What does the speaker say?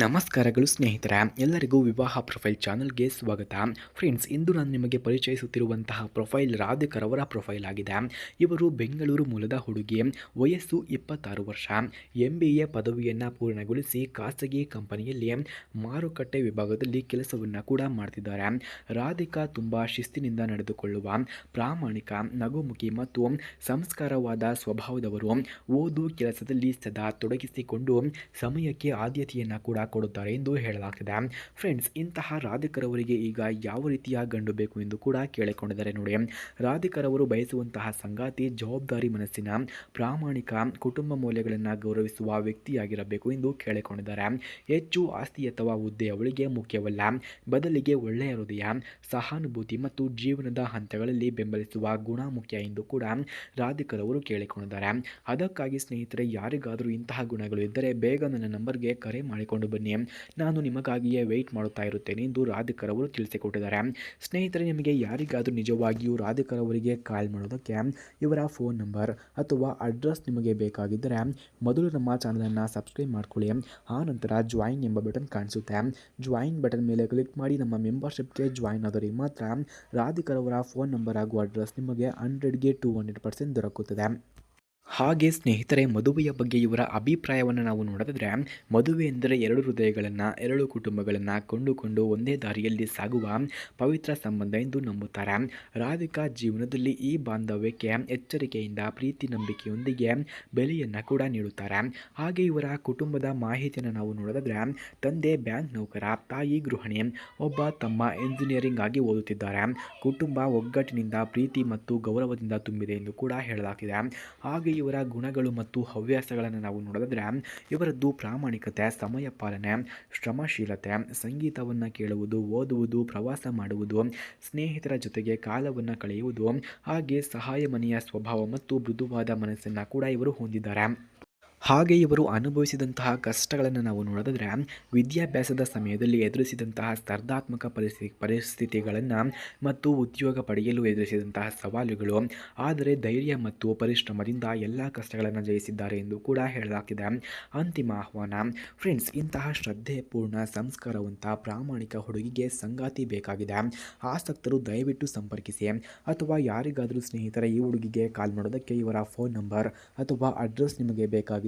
ನಮಸ್ಕಾರಗಳು ಸ್ನೇಹಿತರ, ಎಲ್ಲರಿಗೂ ವಿವಾಹ ಪ್ರೊಫೈಲ್ ಚಾನಲ್ಗೆ ಸ್ವಾಗತ. ಫ್ರೆಂಡ್ಸ್, ಇಂದು ನಾನು ನಿಮಗೆ ಪರಿಚಯಿಸುತ್ತಿರುವಂತಹ ಪ್ರೊಫೈಲ್ ರಾಧಿಕರವರ ಪ್ರೊಫೈಲ್ ಆಗಿದೆ. ಇವರು ಬೆಂಗಳೂರು ಮೂಲದ ಹುಡುಗಿ, ವಯಸ್ಸು ಇಪ್ಪತ್ತಾರು ವರ್ಷ. ಎಂ ಬಿ ಎ ಪದವಿಯನ್ನು ಪೂರ್ಣಗೊಳಿಸಿ ಖಾಸಗಿ ಕಂಪನಿಯಲ್ಲಿ ಮಾರುಕಟ್ಟೆ ವಿಭಾಗದಲ್ಲಿ ಕೆಲಸವನ್ನು ಕೂಡ ಮಾಡ್ತಿದ್ದಾರೆ. ರಾಧಿಕಾ ತುಂಬ ಶಿಸ್ತಿನಿಂದ ನಡೆದುಕೊಳ್ಳುವ ಪ್ರಾಮಾಣಿಕ, ನಗುಮುಖಿ ಮತ್ತು ಸಂಸ್ಕಾರವಾದ ಸ್ವಭಾವದವರು ಓದು ಕೆಲಸದಲ್ಲಿ ಸದಾ ತೊಡಗಿಸಿಕೊಂಡು ಸಮಯಕ್ಕೆ ಆದ್ಯತೆಯನ್ನು ಕೂಡ ಕೊಡುತ್ತಾರೆ ಎಂದು ಹೇಳಲಾಗ್ತಿದೆ. ಫ್ರೆಂಡ್ಸ್ ಇಂತಹ ರಾಧಿಕರವರಿಗೆ ಈಗ ಯಾವ ರೀತಿಯ ಗಂಡು ಬೇಕು ಎಂದು ಕೂಡ ಕೇಳಿಕೊಂಡಿದ್ದಾರೆ ನೋಡಿ. ರಾಧಿಕರವರು ಬಯಸುವಂತಹ ಸಂಗಾತಿ, ಜವಾಬ್ದಾರಿ ಮನಸ್ಸಿನ ಪ್ರಾಮಾಣಿಕ ಕುಟುಂಬ ಮೌಲ್ಯಗಳನ್ನು ಗೌರವಿಸುವ ವ್ಯಕ್ತಿಯಾಗಿರಬೇಕು ಎಂದು ಕೇಳಿಕೊಂಡಿದ್ದಾರೆ. ಹೆಚ್ಚು ಆಸ್ತಿ ಅಥವಾ ಹುದ್ದೆ ಅವಳಿಗೆ ಮುಖ್ಯವಲ್ಲ. ಬದಲಿಗೆ ಒಳ್ಳೆಯ ಹೃದಯ, ಸಹಾನುಭೂತಿ ಮತ್ತು ಜೀವನದ ಹಂತಗಳಲ್ಲಿ ಬೆಂಬಲಿಸುವ ಗುಣ ಮುಖ್ಯ ಎಂದು ಕೂಡ ರಾಧಿಕರವರು ಕೇಳಿಕೊಂಡಿದ್ದಾರೆ. ಅದಕ್ಕಾಗಿ ಸ್ನೇಹಿತರೆ, ಯಾರಿಗಾದರೂ ಇಂತಹ ಗುಣಗಳು ಇದ್ದರೆ ಬೇಗ ನನ್ನ ನಂಬರ್ಗೆ ಕರೆ ಮಾಡಿಕೊಂಡು ನಾನು ನಿಮಗಾಗಿಯೇ ವೆಯ್ಟ್ ಮಾಡುತ್ತಾ ಇರುತ್ತೇನೆ ಎಂದು ರಾಧಿಕರವರು ತಿಳಿಸಿಕೊಟ್ಟಿದ್ದಾರೆ. ಸ್ನೇಹಿತರೆ, ನಿಮಗೆ ಯಾರಿಗಾದರೂ ನಿಜವಾಗಿಯೂ ರಾಧಿಕರವರಿಗೆ ಕಾಲ್ ಮಾಡೋದಕ್ಕೆ ಇವರ ಫೋನ್ ನಂಬರ್ ಅಥವಾ ಅಡ್ರೆಸ್ ನಿಮಗೆ ಬೇಕಾಗಿದ್ದರೆ ಮೊದಲು ನಮ್ಮ ಚಾನಲನ್ನು ಸಬ್ಸ್ಕ್ರೈಬ್ ಮಾಡ್ಕೊಳ್ಳಿ. ಆ ನಂತರ ಜಾಯಿನ್ ಎಂಬ ಬಟನ್ ಕಾಣಿಸುತ್ತೆ. ಜಾಯಿನ್ ಬಟನ್ ಮೇಲೆ ಕ್ಲಿಕ್ ಮಾಡಿ ನಮ್ಮ ಮೆಂಬರ್ಶಿಪ್ಗೆ ಜಾಯಿನ್ ಆದರೆ ಮಾತ್ರ ರಾಧಿಕರವರ ಫೋನ್ ನಂಬರ್ ಹಾಗೂ ಅಡ್ರೆಸ್ ನಿಮಗೆ ಹಂಡ್ರೆಡ್ಗೆ ಟು ಹಂಡ್ರೆಡ್ ಪರ್ಸೆಂಟ್ ದೊರಕುತ್ತದೆ. ಹಾಗೆ ಸ್ನೇಹಿತರೆ, ಮದುವೆಯ ಬಗ್ಗೆ ಇವರ ಅಭಿಪ್ರಾಯವನ್ನು ನಾವು ನೋಡಿದ್ರೆ ಮದುವೆ ಎಂದರೆ ಎರಡು ಹೃದಯಗಳನ್ನು, ಎರಡು ಕುಟುಂಬಗಳನ್ನು ಕೊಂಡುಕೊಂಡು ಒಂದೇ ದಾರಿಯಲ್ಲಿ ಸಾಗುವ ಪವಿತ್ರ ಸಂಬಂಧ ಎಂದು ನಂಬುತ್ತಾರೆ. ರಾಧಿಕಾ ಜೀವನದಲ್ಲಿ ಈ ಬಾಂಧವ್ಯಕ್ಕೆ ಎಚ್ಚರಿಕೆಯಿಂದ, ಪ್ರೀತಿ ನಂಬಿಕೆಯೊಂದಿಗೆ ಬೆಲೆಯನ್ನು ಕೂಡ ನೀಡುತ್ತಾರೆ. ಹಾಗೆ ಇವರ ಕುಟುಂಬದ ಮಾಹಿತಿಯನ್ನು ನಾವು ನೋಡಿದ್ರೆ ತಂದೆ, ಬ್ಯಾಂಕ್ ನೌಕರ, ತಾಯಿ, ಗೃಹಿಣಿ, ಒಬ್ಬ ತಮ್ಮ ಎಂಜಿನಿಯರಿಂಗ್ ಆಗಿ ಓದುತ್ತಿದ್ದಾರೆ. ಕುಟುಂಬ ಒಗ್ಗಟ್ಟಿನಿಂದ ಪ್ರೀತಿ ಮತ್ತು ಗೌರವದಿಂದ ತುಂಬಿದೆ ಎಂದು ಕೂಡ ಹೇಳಲಾಗಿದೆ ಹಾಗೆ ಇವರ ಗುಣಗಳು ಮತ್ತು ಹವ್ಯಾಸಗಳನ್ನು ನಾವು ನೋಡಿದ್ರೆ ಇವರದ್ದು ಪ್ರಾಮಾಣಿಕತೆ, ಸಮಯ ಪಾಲನೆ, ಶ್ರಮಶೀಲತೆ, ಸಂಗೀತವನ್ನು ಕೇಳುವುದು, ಓದುವುದು, ಪ್ರವಾಸ ಮಾಡುವುದು, ಸ್ನೇಹಿತರ ಜೊತೆಗೆ ಕಾಲವನ್ನು ಕಳೆಯುವುದು, ಹಾಗೆ ಸಹಾಯ ಮನೆಯ ಸ್ವಭಾವ ಮತ್ತು ಮೃದುವಾದ ಮನಸ್ಸನ್ನು ಕೂಡ ಇವರು ಹೊಂದಿದ್ದಾರೆ. ಹಾಗೆ ಇವರು ಅನುಭವಿಸಿದಂತಹ ಕಷ್ಟಗಳನ್ನು ನಾವು ನೋಡಿದ್ರೆ ವಿದ್ಯಾಭ್ಯಾಸದ ಸಮಯದಲ್ಲಿ ಎದುರಿಸಿದಂತಹ ಸ್ಪರ್ಧಾತ್ಮಕ ಪರಿಸ್ಥಿತಿ ಪರಿಸ್ಥಿತಿಗಳನ್ನು ಮತ್ತು ಉದ್ಯೋಗ ಪಡೆಯಲು ಎದುರಿಸಿದಂತಹ ಸವಾಲುಗಳು, ಆದರೆ ಧೈರ್ಯ ಮತ್ತು ಪರಿಶ್ರಮದಿಂದ ಎಲ್ಲ ಕಷ್ಟಗಳನ್ನು ಜಯಿಸಿದ್ದಾರೆ ಎಂದು ಕೂಡ ಹೇಳಲಾಗಿದೆ ಅಂತಿಮ ಆಹ್ವಾನ, ಫ್ರೆಂಡ್ಸ್, ಇಂತಹ ಶ್ರದ್ಧೆಪೂರ್ಣ ಸಂಸ್ಕಾರವಂತ ಪ್ರಾಮಾಣಿಕ ಹುಡುಗಿಗೆ ಸಂಗಾತಿ ಬೇಕಾಗಿದೆ. ಆಸಕ್ತರು ದಯವಿಟ್ಟು ಸಂಪರ್ಕಿಸಿ. ಅಥವಾ ಯಾರಿಗಾದರೂ ಸ್ನೇಹಿತರ, ಈ ಹುಡುಗಿಗೆ ಕಾಲ್ ಮಾಡೋದಕ್ಕೆ ಇವರ ಫೋನ್ ನಂಬರ್ ಅಥವಾ ಅಡ್ರೆಸ್ ನಿಮಗೆ ಬೇಕಾಗಿದೆ